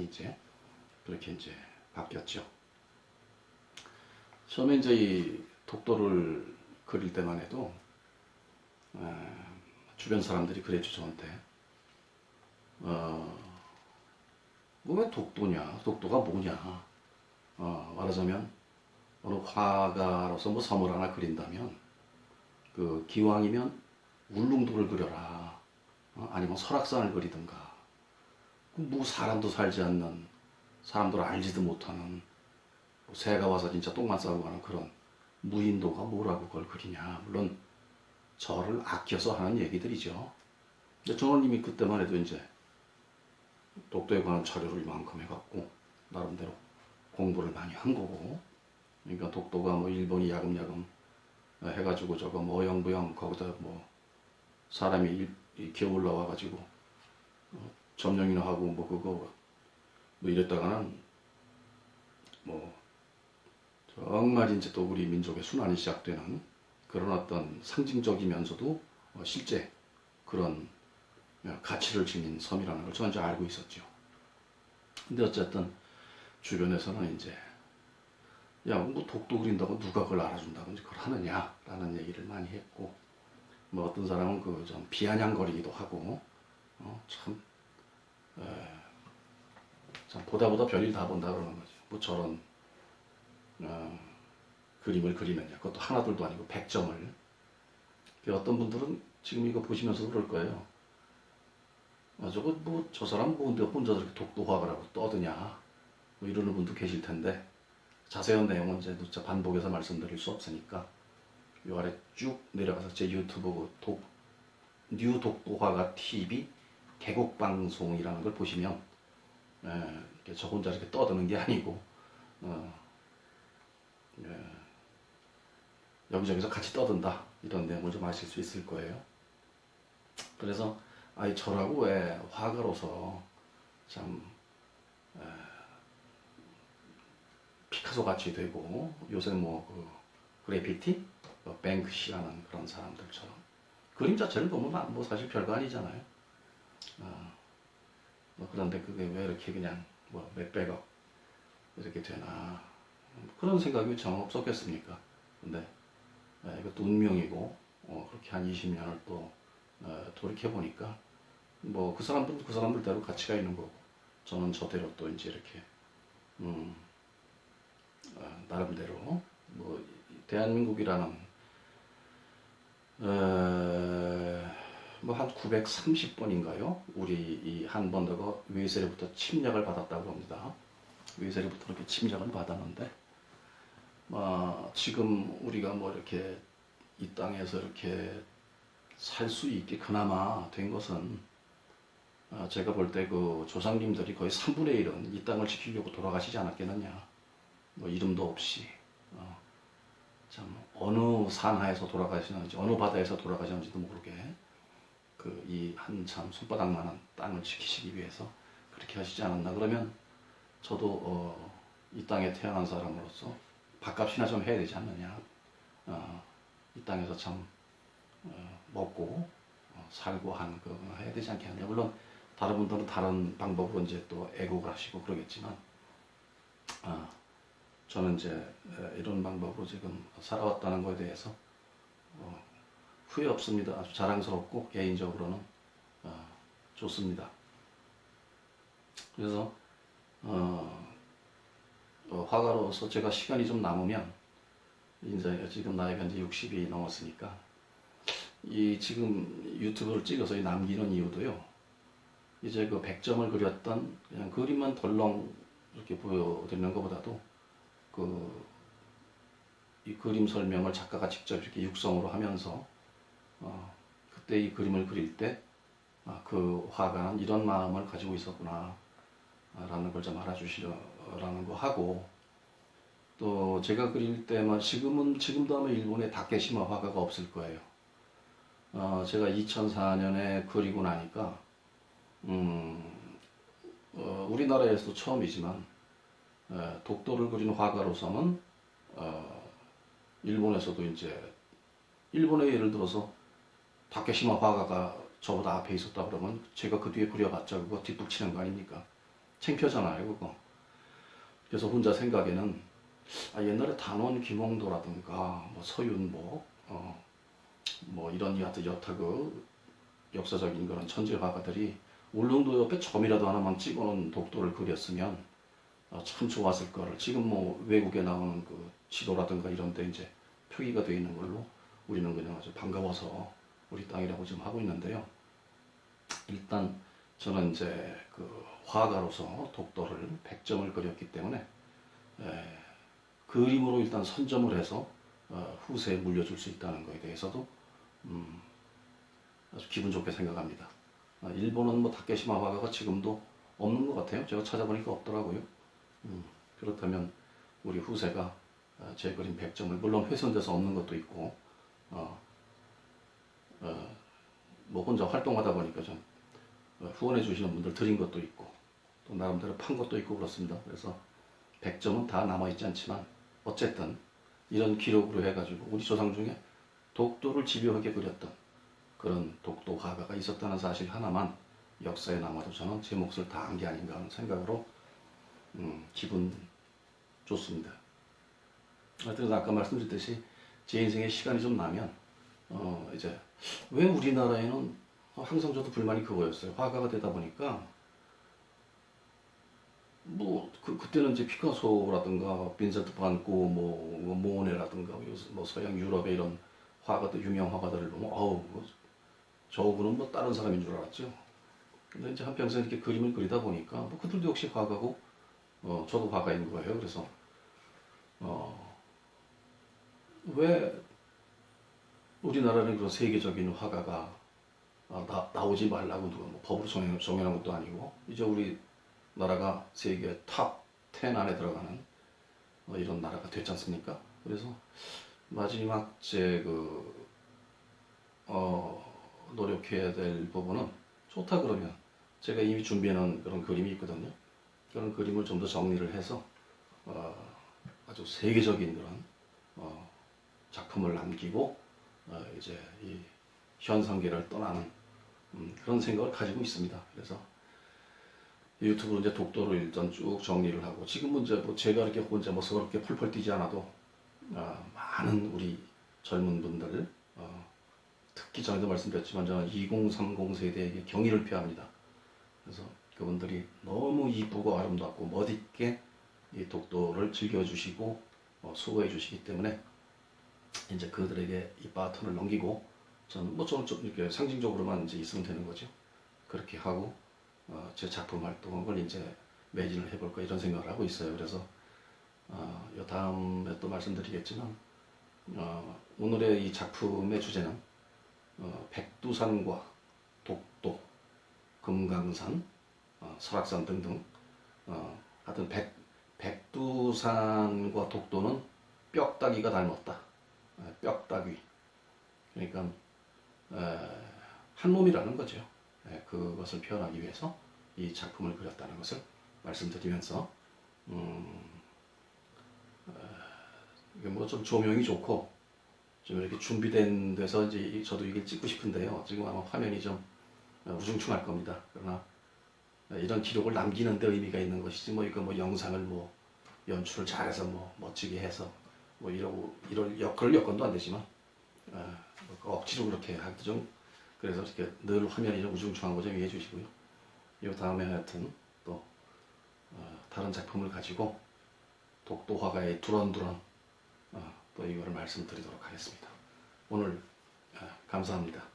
많이 이제 그렇게 이제 바뀌었죠. 처음에 이제 이 독도를 그릴 때만 해도 에, 주변 사람들이 그랬죠 저한테. 어, 뭐왜 독도냐? 독도가 뭐냐? 어, 말하자면 어느 화가로서 뭐 섬을 하나 그린다면 그 기왕이면 울릉도를 그려라. 어, 아니면 설악산을 그리든가 뭐 사람도 살지 않는 사람들 알지도 못하는 뭐 새가 와서 진짜 똥만 싸고 가는 그런 무인도가 뭐라고 그걸 그리냐. 물론 저를 아껴서 하는 얘기들이죠. 근데 저는 이미 그때만 해도 이제 독도에 관한 자료를 이만큼 해갖고 나름대로 공부를 많이 한 거고. 그러니까 독도가 뭐 일본이 야금야금 해가지고 저거 뭐 어영부영 거기다 뭐 사람이 일- 이렇게 올라와가지고 어, 점령이나 하고 뭐 그거 뭐 이랬다가는 뭐 정말 이제 또 우리 민족의 순환이 시작되는 그런 어떤 상징적이면서도 어, 실제 그런 어, 가치를 지닌 섬이라는 걸 저는 이제 알고 있었죠. 근데 어쨌든 주변에서는 이제 야, 뭐 독도 그린다고 누가 그걸 알아준다고 이제 그걸 하느냐라는 얘기를 많이 했고 뭐 어떤 사람은 그 좀 비아냥거리기도 하고 어, 참, 에, 참 보다 보다 별일 다 본다 그러는 거죠. 뭐 저런 어, 그림을 그리느냐 그것도 하나둘도 아니고 100점을. 어떤 분들은 지금 이거 보시면서도 그럴 거예요. 아, 저거 뭐 저 사람 뭔데 혼자 저렇게 독도화가라고 떠드냐? 뭐 이러는 분도 계실 텐데. 자세한 내용은 이제 진짜 반복해서 말씀드릴 수 없으니까. 요 아래 쭉 내려가서 제 유튜브 독, 뉴 독도화가 TV 개국 방송이라는 걸 보시면 에, 저 혼자 이렇게 떠드는 게 아니고 어, 예, 여기저기서 같이 떠든다 이런 내용을 좀 아실 수 있을 거예요. 그래서 아이 저라고 왜 화가로서 참 에, 피카소 같이 되고 요새 뭐 그 그래피티, 뭐 뱅크시라는 그런 사람들처럼 그림 자체를 보면 뭐 사실 별거 아니잖아요. 어, 뭐 그런데 그게 왜 이렇게 그냥 뭐 몇백억 이렇게 되나 그런 생각이 정 없었겠습니까? 근데 예, 이것도 운명이고 어, 그렇게 한 20년을 또 어, 돌이켜 보니까 뭐 그 사람들은 그 사람들대로 가치가 있는 거고 저는 저대로 또 이제 이렇게 음, 어, 나름대로 뭐 대한민국이라는 뭐 한 930번인가요? 우리 이 한번더가 외세로부터 침략을 받았다고 합니다. 외세로부터 이렇게 침략을 받았는데 뭐 지금 우리가 뭐 이렇게 이 땅에서 이렇게 살 수 있게 그나마 된 것은 어, 제가 볼 때 그 조상님들이 거의 3분의 1은 이 땅을 지키려고 돌아가시지 않았겠느냐. 뭐 이름도 없이 어, 참 어느 산하에서 돌아가시는지 어느 바다에서 돌아가시는지도 모르게 그 이 한참 손바닥만한 땅을 지키시기 위해서 그렇게 하시지 않았나? 그러면 저도 어, 이 땅에 태어난 사람으로서 밥값이나 좀 해야 되지 않느냐? 어, 이 땅에서 참 어, 먹고 어, 살고 한그 해야 되지 않겠느냐? 물론 다른 분들은 다른 방법으로 이제 또 애국을 하시고 그러겠지만 아, 저는 이제 에, 이런 방법으로 지금 살아왔다는 것에 대해서 어, 후회 없습니다. 아주 자랑스럽고 개인적으로는 어, 좋습니다. 그래서 어, 어, 화가로서 제가 시간이 좀 남으면 이제 지금 나이가 이제 60이 넘었으니까 이 지금 유튜브를 찍어서 이 남기는 이유도요. 이제 그 100점을 그렸던 그냥 그림만 덜렁 이렇게 보여드리는 것보다도 그 이 그림 설명을 작가가 직접 이렇게 육성으로 하면서 어, 그때 이 그림을 그릴 때 아, 그 화가는 이런 마음을 가지고 있었구나 아, 라는 걸 좀 알아주시라는 거 하고 또 제가 그릴 때만 지금은 지금도 아마 일본에 다케시마 화가가 없을 거예요. 어, 제가 2004년에 그리고 나니까 음, 어, 우리나라에서도 처음이지만 에, 독도를 그린 화가로서는 어, 일본에서도 이제 일본의 예를 들어서 다케시마 화가가 저보다 앞에 있었다 그러면 제가 그 뒤에 그려봤자 그거 뒷북치는 거 아닙니까? 창피하잖아요, 그거. 그래서 혼자 생각에는 아, 옛날에 단원 김홍도라든가 뭐 서윤복, 어, 뭐 이런 여하튼 여타 그 역사적인 그런 천재 화가들이 울릉도 옆에 점이라도 하나만 찍어놓은 독도를 그렸으면 어, 참 좋았을 거를 지금 뭐 외국에 나오는 그 지도라든가 이런 데 이제 표기가 되어 있는 걸로 우리는 그냥 아주 반가워서 우리 땅이라고 지금 하고 있는데요. 일단 저는 이제 그 화가로서 독도를 100점을 그렸기 때문에 에, 그림으로 일단 선점을 해서 어, 후세에 물려줄 수 있다는 것에 대해서도 음, 아주 기분 좋게 생각합니다. 아, 일본은 뭐 다케시마 화가가 지금도 없는 것 같아요. 제가 찾아보니까 없더라고요. 음, 그렇다면 우리 후세가 어, 제 그림 100점을 물론 훼손돼서 없는 것도 있고 어, 어, 뭐 혼자 활동하다 보니까 좀 어, 후원해 주시는 분들 드린 것도 있고 또 나름대로 판 것도 있고 그렇습니다. 그래서 100점은 다 남아있지 않지만 어쨌든 이런 기록으로 해가지고 우리 조상 중에 독도를 집요하게 그렸던 그런 독도 화가가 있었다는 사실 하나만 역사에 남아도 저는 제 몫을 다 한 게 아닌가 하는 생각으로 음, 기분 좋습니다. 하여튼 아까 말씀드렸듯이 제 인생에 시간이 좀 나면 어 이제 왜 우리나라에는 항상 저도 불만이 그거였어요. 화가가 되다 보니까 뭐 그, 그때는 이제 피카소라든가 빈센트 반고 뭐, 뭐 모네라든가 뭐 서양 유럽의 이런 화가들 유명 화가들을 보면 어우 뭐 저분은 뭐 다른 사람인 줄 알았죠. 근데 이제 한평생 이렇게 그림을 그리다 보니까 뭐 그들도 역시 화가고 어 저도 화가인 거예요. 그래서 어 왜 우리나라는 그런 세계적인 화가가 아, 나, 나오지 말라고 누가 뭐 법으로 정해, 정해놓은 것도 아니고 이제 우리 나라가 세계 탑 10 안에 들어가는 어, 이런 나라가 됐지 않습니까? 그래서 마지막 제그 어, 노력해야 될 부분은 좋다 그러면 제가 이미 준비해놓은 그런 그림이 있거든요. 그런 그림을 좀 더 정리를 해서 어, 아주 세계적인 그런 어, 작품을 남기고 어, 이제 이 현상계를 떠나는 음, 그런 생각을 가지고 있습니다. 그래서 유튜브로 이제 독도를 일단 쭉 정리를 하고 지금은 이제 뭐 제가 이렇게 혼자 뭐 서럽게 펄펄 뛰지 않아도 어, 많은 우리 젊은 분들 어, 특히 전에도 말씀드렸지만 저는 2030 세대에게 경의를 표합니다. 그래서 그분들이 너무 이쁘고 아름답고 멋있게 이 독도를 즐겨주시고 어, 수고해 주시기 때문에 이제 그들에게 이 바톤을 넘기고 저는 뭐 저는 좀 이렇게 상징적으로만 이제 있으면 되는 거죠. 그렇게 하고 어, 제 작품 활동을 이제 매진을 해볼까 이런 생각을 하고 있어요. 그래서 어, 요 다음에 또 말씀드리겠지만 어, 오늘의 이 작품의 주제는 어, 백두산과 독도, 금강산, 어, 설악산 등등 어, 하여튼 백, 백두산과 독도는 뼈다귀가 닮았다. 어, 뼈다귀. 그러니까 에, 한 몸이라는 거죠. 에, 그것을 표현하기 위해서 이 작품을 그렸다는 것을 말씀드리면서 음, 이게 뭐 좀 조명이 좋고 좀 이렇게 준비된 데서 이제 이- 저도 이게 찍고 싶은데요. 지금 아마 화면이 좀 어, 우중충할 겁니다. 그러나 어, 이런 기록을 남기는 데 의미가 있는 것이지 뭐 이거 뭐 영상을 뭐 연출을 잘해서 뭐 멋지게 해서 뭐 이러고 이럴 여, 그럴 여건도 안 되지만 어, 뭐 억지로 그렇게 하기도 좀 그래서 이렇게 늘 화면이 좀 우중충한 거 좀 이해해 주시고요. 이 다음에 하여튼 또 어, 다른 작품을 가지고 독도 화가의 두런두런 어, 또 이거를 말씀드리도록 하겠습니다. 오늘 어, 감사합니다.